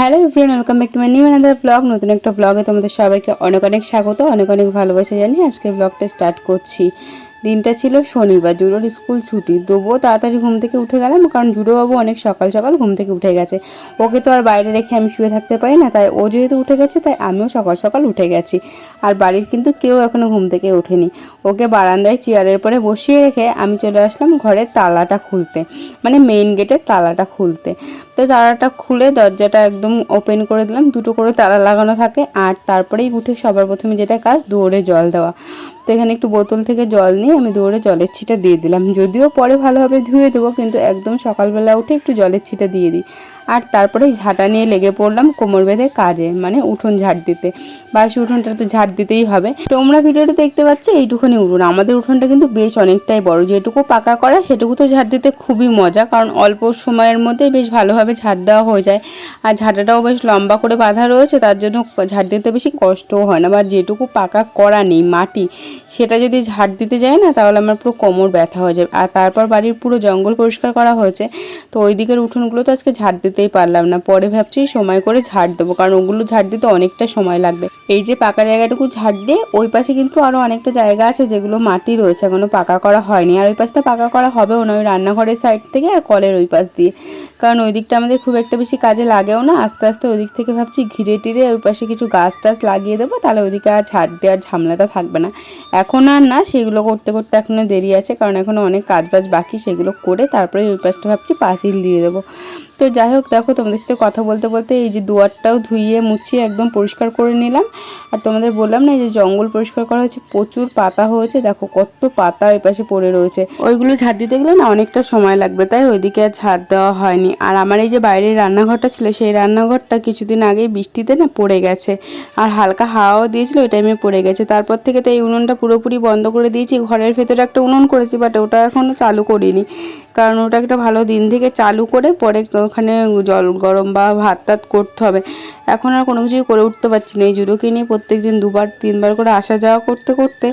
Hello friend welcome back to my new another blog নতুন একটা ব্লগে তোমাদের সবাইকে অনেক অনেক স্বাগত, অনেক অনেক ভালোবাসা জানি আজকে ব্লগটা স্টার্ট করছি। দিনটা ছিল শনিবার, জুডোর স্কুল ছুটি। তবুও তাড়াতাড়ি ঘুম থেকে উঠে গেলাম, কারণ জুডোবাবু অনেক সকাল সকাল ঘুম থেকে উঠে গেছে। ওকে তো আর বাইরে রেখে আমি শুয়ে থাকতে পারি না, তাই ও যেহেতু উঠে গেছে, তাই আমিও সকাল সকাল উঠে গেছি। আর বাড়ির কিন্তু কেউ এখনও ঘুম থেকে ওঠেনি। ওকে বারান্দায় চেয়ারের পরে বসিয়ে রেখে আমি চলে আসলাম ঘরের তালাটা খুলতে মানে মেইন গেটের তালাটা খুলতে। তো তালাটা খুলে দরজাটা একদম ওপেন করে দিলাম, দুটো করে তালা লাগানো থাকে, আর তারপরেই উঠে সবার প্রথমে যেটা কাজ, দৌড়ে জল দেওয়া। তো এখানে একটু বোতল থেকে জল নিয়ে আমি দৌড়ে জলের ছিটা দিয়ে দিলাম। যদিও পরে ভালোভাবে ধুয়ে দেবো, কিন্তু একদম সকালবেলা উঠে একটু জলের ছিটা দিয়ে দিই। আর তারপরে ঝাঁটা নিয়ে লেগে পড়লাম কোমর বেঁধে কাজে মানে উঠোন ঝাড় দিতে। বাসি উঠোনটা তো ঝাড় দিতেই হবে। তোমরা ভিডিওটা দেখতে পাচ্ছ এইটুকুনি উঠোন আমাদের উঠোনটা কিন্তু বেশ অনেকটাই বড়। যেটুকু পাকা করা, সেটুকু তো ঝাড় দিতে খুবই মজা, কারণ অল্প সময়ের মধ্যে বেশ ভালোভাবে ঝাড় দেওয়া হয়ে যায়। আর ঝাঁটাটাও বেশ লম্বা করে বাঁধা রয়েছে, তার জন্য ঝাড় দিতে বেশি কষ্টও হয় না। বা যেটুকু পাকা করা নেই, মাটি সেটা যদি ঝাড় দিতে যায় না, তাহলে আমার পুরো কোমর ব্যথা হয়ে যাবে। আর তারপর বাড়ির পুরো জঙ্গল পরিষ্কার করা হয়েছে। তো ওই দিকের উঠোনগুলো তো আজকে ঝাড় দিতেই পারলাম না। পরে ভাবছি সময় করে ঝাড় দেবো, কারণ ওগুলো ঝাড় দিতে অনেকটা সময় লাগবে। এই যে পাকা জায়গাটুকু ঝাড় দিয়ে ওই পাশে কিন্তু আরও অনেকটা জায়গা আছে যেগুলো মাটি রয়েছে, এখনও পাকা করা হয়নি। আর ওই পাশটা পাকা করা হবেও না, ওই রান্নাঘরের সাইড থেকে আর কলের ওই পাশ দিয়ে। কারণ ওই দিকটা আমাদের খুব একটা বেশি কাজে লাগেও না। আস্তে আস্তে ওই দিক থেকে ভাবছি ঘিরে টিরে ওই পাশে কিছু গাছ টাছ লাগিয়ে দেবো, তাহলে ওইদিকে আর ঝাড় দেওয়ার ঝামেলাটা থাকবে না। এখন আর না, সেগুলো করতে করতে এখনও দেরি আছে, কারণ এখনও অনেক কাজ বাজ বাকি, সেগুলো করে তারপরে ওই পাশটা ভাবছি পাঁচিল দিয়ে দেবো। তো যাই হোক, দেখো তোমাদের সাথে কথা বলতে বলতে এই যে দুয়ারটাও ধুইয়ে মুছিয়ে একদম পরিষ্কার করে নিলাম। আর তোমাদের বললাম না এই যে জঙ্গল পরিষ্কার করা হয়েছে, প্রচুর পাতা হয়েছে, দেখো কত পাতা এই পাশে পড়ে রয়েছে। ওইগুলো ঝাড় দিতে গেলে না অনেকটা সময় লাগবে, তাই ওইদিকে আর ঝাড় দেওয়া হয়নি। আর আমার এই যে বাইরের রান্নাঘরটা ছিল, সেই রান্নাঘরটা কিছুদিন আগেই বৃষ্টিতে না পড়ে গেছে। আর হালকা হাওয়াও দিয়েছিল, ওই টাইমে পড়ে গেছে। তারপর থেকে তো এই উনুনটা পুরোপুরি বন্ধ করে দিয়েছি, ঘরের ভেতরে একটা উনুন করেছি বাট ওটা এখনও চালু করিনি। কারণ ওটা একটা ভালো দিন থেকে চালু করে পরে ওখানে জল গরম বা ভাত টাত করতে হবে। এখন আর কোনো কিছুই করে উঠতে পারছি না। এই জুডোকে নিয়ে প্রত্যেক দিন দুবার, তিনবার করে আসা যাওয়া করতে করতে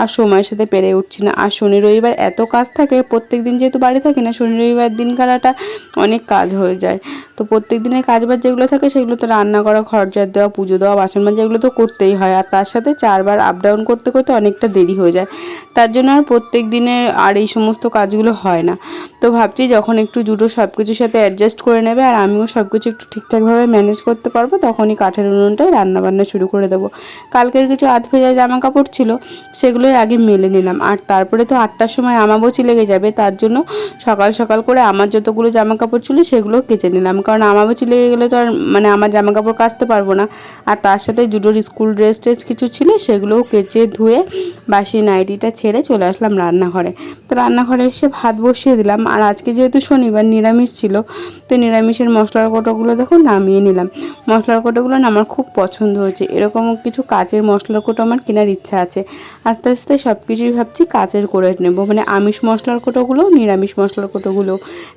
আর সময়ের সাথে পেরে উঠছি না। আর শনি রবিবার এত কাজ থাকে প্রত্যেক দিন যেহেতু বাড়ি থাকি না, শনি রবিবার দিন কারাটা অনেক কাজ হয়ে যায়। তো প্রত্যেক দিনের কাজ বাজ যেগুলো থাকে, সেগুলো তো রান্না করা ঝাড় দেওয়া, পুজো দেওয়া, বাসন মাজা এগুলো তো করতেই হয়। আর তার সাথে চারবার আপ ডাউন করতে করতে অনেকটা দেরি হয়ে যায়। তার জন্য আর প্রত্যেক দিনের আর এই সমস্ত কাজগুলো হয় না। তো ভাবছি যখন একটু জুটো সব কিছুর সাথে অ্যাডজাস্ট করে নেবে আর আমিও সব কিছু একটু ঠিকঠাকভাবে ম্যানেজ করতে পারব তখনই কাঠের উনুনটায় রান্নাবান্না শুরু করে দেবো। কালকের কিছু আধ ভেজা জামা কাপড় ছিল, সেগুলোই আগে মেলে নিলাম। আর তারপরে তো আটটার সময় আমাবচি লেগে যাবে, তার জন্য সকাল সকাল করে আমার যতগুলো জামা কাপড় ছিল সেগুলো কেচে নিলাম। কারণ আমাবচি লেগে গেলে তো আর মানে আমার জামা কাপড় কাচতে পারব না। আর তার সাথে জুডোর স্কুল ড্রেস ট্রেস কিছু ছিল, সেগুলোও কেচে ধুয়ে বাসি নাইটিটা ছেড়ে চলে আসলাম রান্নাঘরে। তো রান্নাঘরে এসে ভাত বসিয়ে দিলাম। আর আজকে যেহেতু শনিবার নিরামিষ ছিল, তো নিরামিষের মশলার কোটোগুলো দেখো নামিয়ে নিলাম। মশলার কোটোগুলো না আমার খুব পছন্দ হয়েছে। এরকম কিছু কাচের মশলার কোটো আমার কেনার ইচ্ছা আছে। আস্তে আস্তে সব কিছুই ভাবছি কাচের করে নেব। মানে আমিষ মশলার কোটোগুলো, নিরামিষ মশলার কোটোগুলো।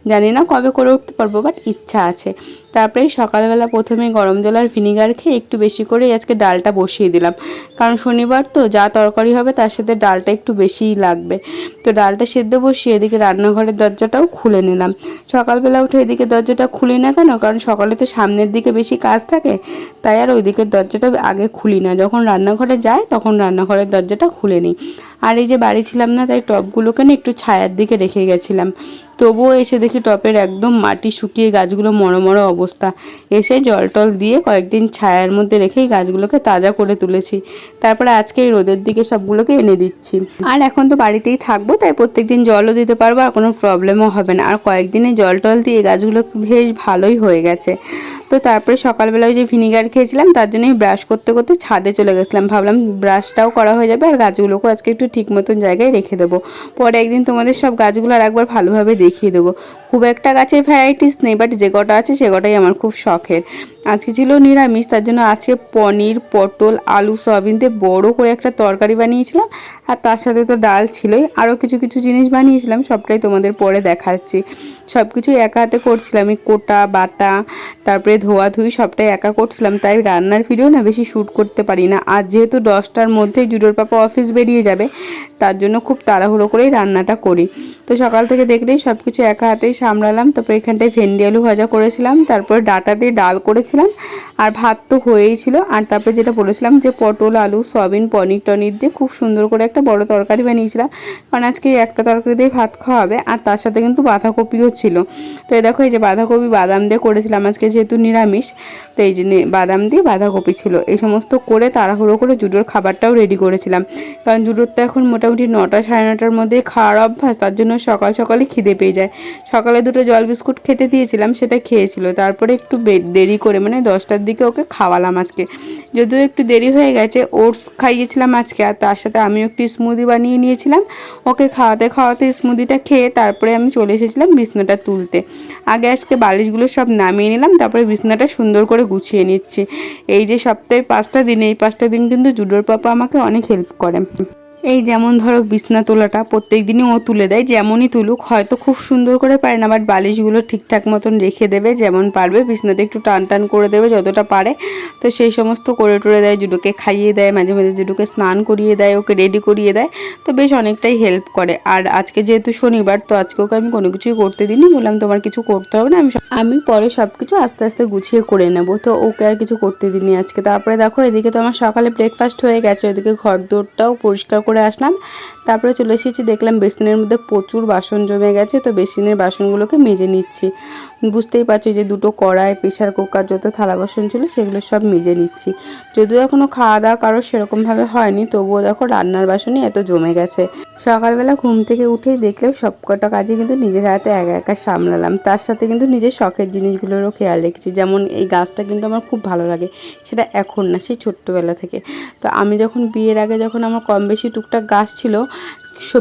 জানি না কবে করে উঠতে পারব বাট ইচ্ছা আছে। তারপরে সকালবেলা প্রথমে গরম জল আর ভিনিগার খেয়ে একটু বেশি করে আজকে ডালটা বসিয়ে দিলাম। কারণ শনিবার তো যা তরকারি হবে তার সাথে ডালটা একটু বেশিই লাগবে। তো ডালটা সেদ্ধ বসিয়ে এদিকে রান্নাঘরের দরজাটাও খুলে নিলাম। সকালবেলা উঠে এদিকে দরজাটা খুলি না কেন? কারণ সকালে তো সামনের দিকে বেশি কাজ থাকে তাই আর ওই দিকের দরজাটা আগে খুলি না। যখন রান্নাঘরে যায়, তখন রান্নাঘরের দরজাটা খুলে নিই। আর এই যে বাড়ি ছিলাম না, তাই টবগুলোকে না একটু ছায়ার দিকে রেখে গেছিলাম। তবুও এসে দেখি টপের একদম মাটি শুকিয়ে গাছগুলো মরো মরো অবস্থা। এসে জল টল দিয়ে কয়েকদিন ছায়ার মধ্যে রেখেই গাছগুলোকে তাজা করে তুলেছি। তারপরে আজকে এই রোদের দিকে সবগুলোকে এনে দিচ্ছি। আর এখন তো বাড়িতেই থাকব, তাই প্রত্যেকদিন জলও দিতে পারব, আর কোনো প্রবলেমও হবে না। আর কয়েকদিনে জল টল দিয়ে গাছগুলো বেশ ভালোই হয়ে গেছে। তো তারপরে সকালবেলা ওই যে ভিনিগার খেয়েছিলাম, তার জন্যই ব্রাশ করতে করতে ছাদে চলে গেছিলাম। ভাবলাম ব্রাশটাও করা হয়ে যাবে, আর গাছগুলোকেও আজকে একটু ঠিক মতন জায়গায় রেখে দেবো। পরে একদিন তোমাদের সব গাছগুলো আর একবার ভালোভাবে দেখিয়ে দেবো। খুব একটা গাছের ভ্যারাইটিস নেই বাট যে কটা আছে সে কটাই আমার খুব শখের। আজকে ছিল নিরামিষ, তার জন্য আজকে পনির, পটল, আলু, সয়াবিন দিয়ে বড়ো করে একটা তরকারি বানিয়েছিলাম। আর তার সাথে তো ডাল ছিলই। আরও কিছু কিছু জিনিস বানিয়েছিলাম, সবটাই তোমাদের পরে দেখাচ্ছি। সব কিছু একা হাতে করছিলাম, এই কোটা, বাটা, তারপরে ধোয়া ধুই সবটাই একা করছিলাম। তাই রান্নার ভিডিও না বেশি শ্যুট করতে পারি না। আর যেহেতু দশটার মধ্যেই জুডোর পাপা অফিস বেরিয়ে যাবে তার জন্য খুব তাড়াহুড়ো করেই রান্নাটা করি। তো সকাল থেকে দেখলেই সব কিছু একা হাতেই সামলালাম। তারপর এখানটায় ভেন্ডি আলু ভাজা করেছিলাম। তারপর ডাটা দিয়ে ডাল করেছিলাম। আর ভাত তো হয়েই ছিল। আর তারপরে যেটা বলেছিলাম যে পটল, আলু, সয়াবিন, পনির টনির দিয়ে খুব সুন্দর করে একটা বড় তরকারি বানিয়েছিলাম। কারণ আজকে একটা তরকারি দিয়ে ভাত খাওয়া হবে। আর তার সাথে কিন্তু বাঁধাকপিও ছিল। তো এই দেখো, এই যে বাঁধাকপি, বাদাম দিয়ে করেছিলাম। আজকে যেহেতু নিরামিষ, তো এই যে নে- বাদাম দিয়ে বাঁধাকপি ছিল। এই সমস্ত করে তাড়াহুড়ো করে জুডোর খাবারটাও রেডি করেছিলাম। কারণ জুডোর তো এখন মোটামুটি নটা সাড়ে নটার মধ্যে খাওয়ার অভ্যাস, তার জন্য সকাল সকালে খিদে পেয়ে যায়। সকালে দুটো জল বিস্কুট খেতে দিয়েছিলাম, সেটা খেয়েছিল। তারপরে একটু দেরি করে মানে দশটার দিকে ওকে খাওয়ালাম আজকে। যদিও একটু দেরি হয়ে গেছে, ওটস খাইয়েছিলাম আজকে, আর তার সাথে আমিও একটু স্মুদি বানিয়ে নিয়েছিলাম। ওকে খাওয়াতে খাওয়াতে স্মুদিটা খেয়ে তারপরে আমি চলে এসেছিলাম বিছনাটা তুলতে। আগে আজকে বালিশগুলো সব নামিয়ে নিলাম, তারপরে বিছনাটা সুন্দর করে গুছিয়ে নিচ্ছি। এই যে সপ্তাহে পাঁচটা দিন, এই পাঁচটা দিন কিন্তু জুডোর পাপা আমাকে অনেক হেল্প করে। এই যেমন ধরো বিছনা তোলাটা প্রত্যেক দিনই ও তুলে দেয়, যেমনই তুলুক, হয়তো খুব সুন্দর করে পারে না বাট বালিশগুলো ঠিকঠাক মতন রেখে দেবে, যেমন পারবে, বিছনাটা একটু টান টান করে দেবে যতটা পারে। তো সেই সমস্ত করে টরে দেয়, জুডোকে খাইয়ে দেয়, মাঝে মাঝে জুডোকে স্নান করিয়ে দেয়, ওকে রেডি করিয়ে দেয়, তো বেশ অনেকটাই হেল্প করে। আর আজকে যেহেতু শনিবার, তো আজকে ওকে আমি কোনো কিছুই করতে দিইনি বললাম তোমার কিছু করতে হবে না, আমি আমি পরে সব কিছু আস্তে আস্তে গুছিয়ে করে নেব, তো ওকে আর কিছু করতে দিইনি আজকে। তারপরে দেখো, এদিকে তো আমার সকালে ব্রেকফাস্ট হয়ে গেছে, ওদিকে ঘর দৌড়টাও পরিষ্কার করে আসলাম। তারপরে চলে এসেছি, দেখলাম বেসিনের মধ্যে প্রচুর বাসন জমে গেছে, তো বেসিনের বাসনগুলোকে মেজে নিচ্ছি। বুঝতেই পারছি যে দুটো কড়াই প্রেশার কুকার, যত থালা বাসন ছিল সেগুলো সব মেজে নিচ্ছি। যদিও এখনও খাওয়া দাওয়া কারও সেরকমভাবে হয়নি, তবুও দেখো রান্নার বাসনই এত জমে গেছে। সকালবেলা ঘুম থেকে উঠেই দেখলেও সব কটা কাজই কিন্তু নিজের হাতে একা একা সামলালাম। তার সাথে কিন্তু নিজের শখের জিনিসগুলোরও খেয়াল রেখেছি, যেমন এই গাছটা কিন্তু আমার খুব ভালো লাগে, সেটা এখন না, সেই ছোট্টবেলা থেকে। তো আমি যখন বিয়ের আগে যখন আমার কম বেশি টুকটাক গাছ ছিল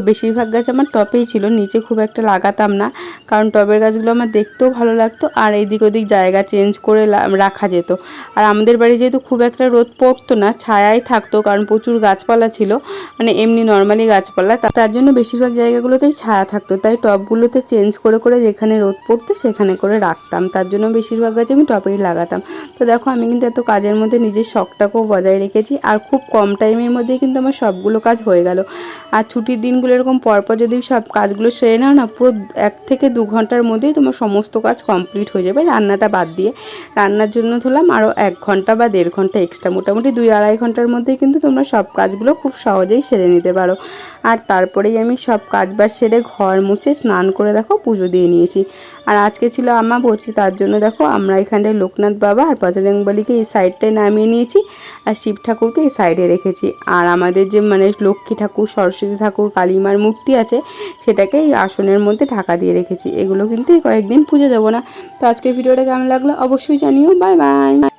বেশিরভাগ গাছ আমার টপেই ছিল, নিচে খুব একটা লাগাতাম না, কারণ টবের গাছগুলো আমার দেখতেও ভালো লাগতো আর এদিক ওদিক জায়গা চেঞ্জ করে রাখা যেত। আর আমাদের বাড়ি যেহেতু খুব একটা রোদ পড়তো না, ছায়াই থাকতো কারণ প্রচুর গাছপালা ছিল মানে এমনি নর্মালি গাছপালা তার জন্য বেশিরভাগ জায়গাগুলোতেই ছায়া থাকতো, তাই টবগুলোতে চেঞ্জ করে করে যেখানে রোদ পড়তো সেখানে করে রাখতাম, তার জন্য বেশিরভাগ গাছ আমি টবেই লাগাতাম। তো দেখো আমি কিন্তু এত কাজের মধ্যে নিজের শখটাকেও বজায় রেখেছি, আর খুব কম টাইমের মধ্যেই কিন্তু আমার সবগুলো কাজ হয়ে গেল। আর ছুটির দিনগুলো এরকম পরপর যদি সব কাজগুলো সেরে নাও না, পুরো এক থেকে দু ঘণ্টার মধ্যেই তোমার সমস্ত কাজ কমপ্লিট হয়ে যাবে। রান্নাটা বাদ দিয়ে রান্নার জন্য ধরলাম আরও এক ঘণ্টা বা দেড় ঘণ্টা এক্সট্রা মোটামুটি দুই আড়াই ঘণ্টার মধ্যেই কিন্তু তোমরা সব কাজগুলো খুব সহজেই সেরে নিতে পারো। আর তারপরেই আমি সব কাজ বাজ সেরে ঘর মুছে স্নান করে দেখো, পুজো দিয়ে নিয়েছি। আর আজকে ছিল আমার বলছি, তার জন্য দেখো আমরা এখানটায় লোকনাথ বাবা আর বজরংবলীকে এই সাইডটায় নামিয়ে নিয়েছি আর শিব ঠাকুরকে এই সাইডে রেখেছি। আর আমাদের যে মানে লক্ষ্মী ঠাকুর, সরস্বতী ঠাকুর, কালীমার মূর্তি আছে, সেটাকে এই আসনের মধ্যে ঢাকা দিয়ে রেখেছি। এগুলো কিন্তু কয়েকদিন পুজো দেবো না। তো আজকের ভিডিওটা কেমন লাগল অবশ্যই জানিও। Bye bye.